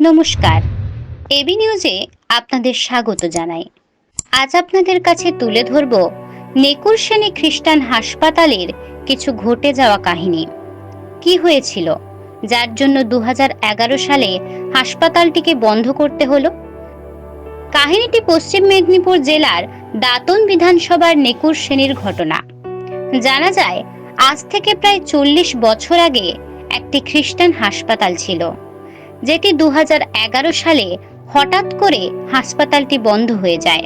নমস্কার। এবি নিউজে আপনাদের স্বাগত জানাই। আজ আপনাদের কাছে তুলে ধরব নেকুর শ্রেণি খ্রিস্টান হাসপাতালের কিছু ঘটে যাওয়া কাহিনী। কি হয়েছিল? যার জন্য দু হাজার এগারো সালে হাসপাতালটিকে বন্ধ করতে হলো? কাহিনীটি পশ্চিম মেদিনীপুর জেলার দাতন বিধানসভার নেকুর শ্রেণির ঘটনা। জানা যায়, আজ থেকে প্রায় চল্লিশ বছর আগে একটি খ্রিস্টান হাসপাতাল ছিল। যেটি দু হাজার এগারো সালে হঠাৎ করে হাসপাতালটি বন্ধ হয়ে যায়।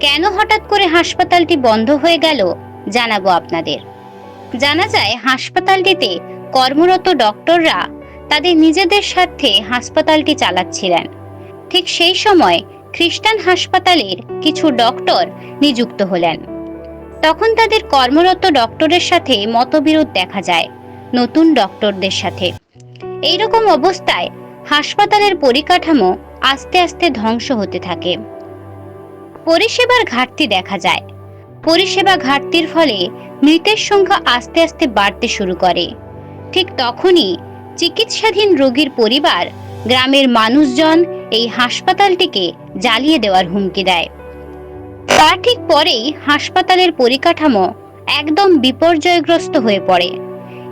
কেন হঠাৎ করে হাসপাতালটি বন্ধ হয়ে গেল জানাব আপনাদের। জানা যায়, হাসপাতালটিতে কর্মরত ডক্টররা তাদের নিজেদের স্বার্থে হাসপাতালটি চালাচ্ছিলেন। ঠিক সেই সময় খ্রিস্টান হাসপাতালের কিছু ডক্টর নিযুক্ত হলেন। তখন তাদের কর্মরত ডক্টরের সাথে মতবিরোধ দেখা যায় নতুন ডক্টরদের সাথে। এইরকম অবস্থায় হাসপাতালের পরিকাঠামো আস্তে আস্তে ধ্বংস হতে থাকে। পরিষেবার ঘাটতি দেখা যায়। পরিষেবা ঘাটতির ফলে মৃতের সংখ্যা আস্তে আস্তে বাড়তে শুরু করে। ঠিক তখনই চিকিৎসাধীন রোগীর পরিবার গ্রামের মানুষজন এই হাসপাতালটিকে জ্বালিয়ে দেওয়ার হুমকি দেয়। তার ঠিক পরেই হাসপাতালের পরিকাঠামো একদম বিপর্যয়গ্রস্ত হয়ে পড়ে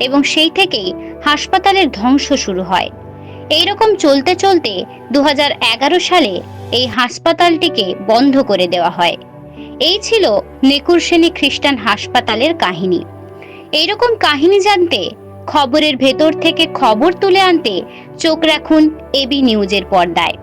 এবং সেই থেকেই হাসপাতালের ধ্বংস শুরু হয়। এইরকম চলতে চলতে দু হাজার এগারো সালে এই হাসপাতালটিকে বন্ধ করে দেওয়া হয়। এই ছিল নেকুরসেনী খ্রিস্টান হাসপাতালের কাহিনী। এইরকম কাহিনী জানতে, খবরের ভেতর থেকে খবর তুলে আনতে চোখ রাখুন এবি নিউজের পর্দায়।